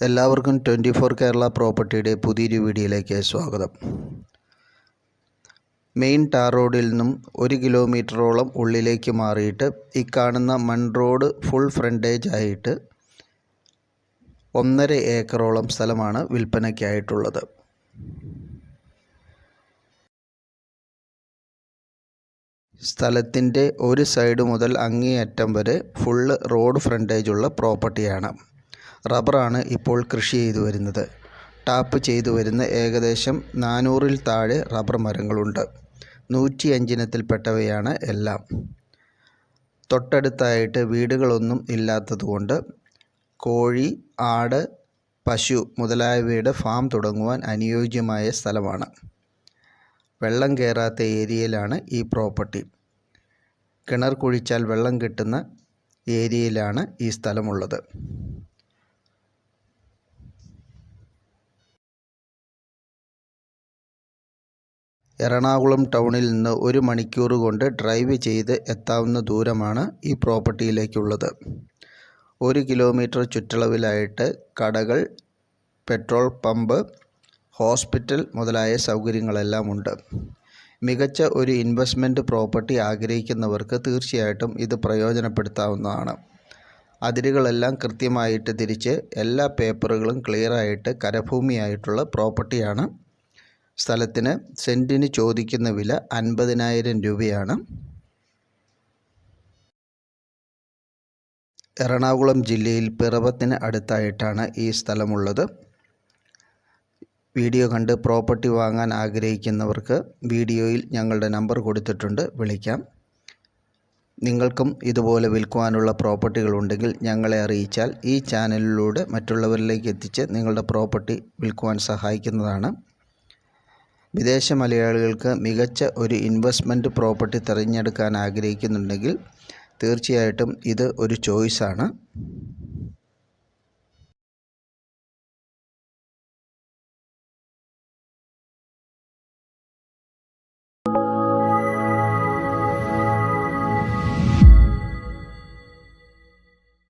എല്ലാവർക്കും twenty four Kerala പ്രോപ്പർട്ടിയുടെ പുതിയൊരു വീഡിയോയിലേക്ക് സ്വാഗതം. മെയിൻ ടാർ റോഡിൽ നിന്നും ഒരു കിലോമീറ്ററോളം ഉള്ളിലേക്ക് മാറിയിട്ട് ഈ കാണുന്ന മൺ റോഡ് ഫുൾ ഫ്രണ്ടേജ് ആയിട്ട് ഒന്നര ഏക്കറോളം സ്ഥലമാണ് വിൽപ്പനയ്ക്കായിട്ടുള്ളത് സ്ഥലത്തിന്റെ ഒരു സൈഡ് മുതൽ അങ്ങേയറ്റം വരെ ഫുള്ള് റോഡ് ഫ്രണ്ടേജുള്ള പ്രോപ്പർട്ടിയാണ്. റബ്ബറാണ് ഇപ്പോൾ കൃഷി ചെയ്തു വരുന്നത്. ടാപ്പ് ചെയ്തു വരുന്ന ഏകദേശം നാനൂറിൽ താഴെ റബ്ബർ മരങ്ങളുണ്ട്. നൂറ്റി അഞ്ചിനത്തിൽപ്പെട്ടവയാണ് എല്ലാം. തൊട്ടടുത്തായിട്ട് വീടുകളൊന്നും ഇല്ലാത്തതുകൊണ്ട് കോഴി ആട് പശു മുതലായവയുടെ ഫാം തുടങ്ങുവാൻ അനുയോജ്യമായ സ്ഥലമാണ്. വെള്ളം കയറാത്ത ഏരിയയിലാണ് ഈ പ്രോപ്പർട്ടി. കിണർ കുഴിച്ചാൽ വെള്ളം കിട്ടുന്ന ഏരിയയിലാണ് ഈ സ്ഥലമുള്ളത്. എറണാകുളം ടൗണിൽ നിന്ന് ഒരു മണിക്കൂർ കൊണ്ട് ഡ്രൈവ് ചെയ്ത് എത്താവുന്ന ദൂരമാണ് ഈ പ്രോപ്പർട്ടിയിലേക്കുള്ളത്. ഒരു കിലോമീറ്റർ ചുറ്റളവിലായിട്ട് കടകൾ പെട്രോൾ പമ്പ് ഹോസ്പിറ്റൽ മുതലായ സൗകര്യങ്ങളെല്ലാം ഉണ്ട്. മികച്ച ഒരു ഇൻവെസ്റ്റ്മെന്റ് പ്രോപ്പർട്ടി ആഗ്രഹിക്കുന്നവർക്ക് തീർച്ചയായിട്ടും ഇത് പ്രയോജനപ്പെടുത്താവുന്നതാണ്. അതിരുകളെല്ലാം കൃത്യമായിട്ട് തിരിച്ച് എല്ലാ പേപ്പറുകളും ക്ലിയറായിട്ട് കരഭൂമിയായിട്ടുള്ള പ്രോപ്പർട്ടിയാണ് സ്ഥലത്തിന് സെന്റിന് ചോദിക്കുന്ന വില അൻപതിനായിരം രൂപയാണ്. എറണാകുളം ജില്ലയിൽ പിറവത്തിന് അടുത്തായിട്ടാണ് ഈ സ്ഥലമുള്ളത്. വീഡിയോ കണ്ട് പ്രോപ്പർട്ടി വാങ്ങാൻ ആഗ്രഹിക്കുന്നവർക്ക് വീഡിയോയിൽ ഞങ്ങളുടെ നമ്പർ കൊടുത്തിട്ടുണ്ട് വിളിക്കാം. നിങ്ങൾക്കും ഇതുപോലെ വിൽക്കുവാനുള്ള പ്രോപ്പർട്ടികൾ ഉണ്ടെങ്കിൽ ഞങ്ങളെ അറിയിച്ചാൽ ഈ ചാനലിലൂടെ മറ്റുള്ളവരിലേക്ക് എത്തിച്ച് നിങ്ങളുടെ പ്രോപ്പർട്ടി വിൽക്കുവാൻ സഹായിക്കുന്നതാണ്. വിദേശ മലയാളികൾക്ക് മികച്ച ഒരു ഇൻവെസ്റ്റ്മെന്റ് പ്രോപ്പർട്ടി തിരഞ്ഞെടുക്കാൻ ആഗ്രഹിക്കുന്നുണ്ടെങ്കിൽ തീർച്ചയായിട്ടും ഇത് ഒരു ചോയ്സാണ്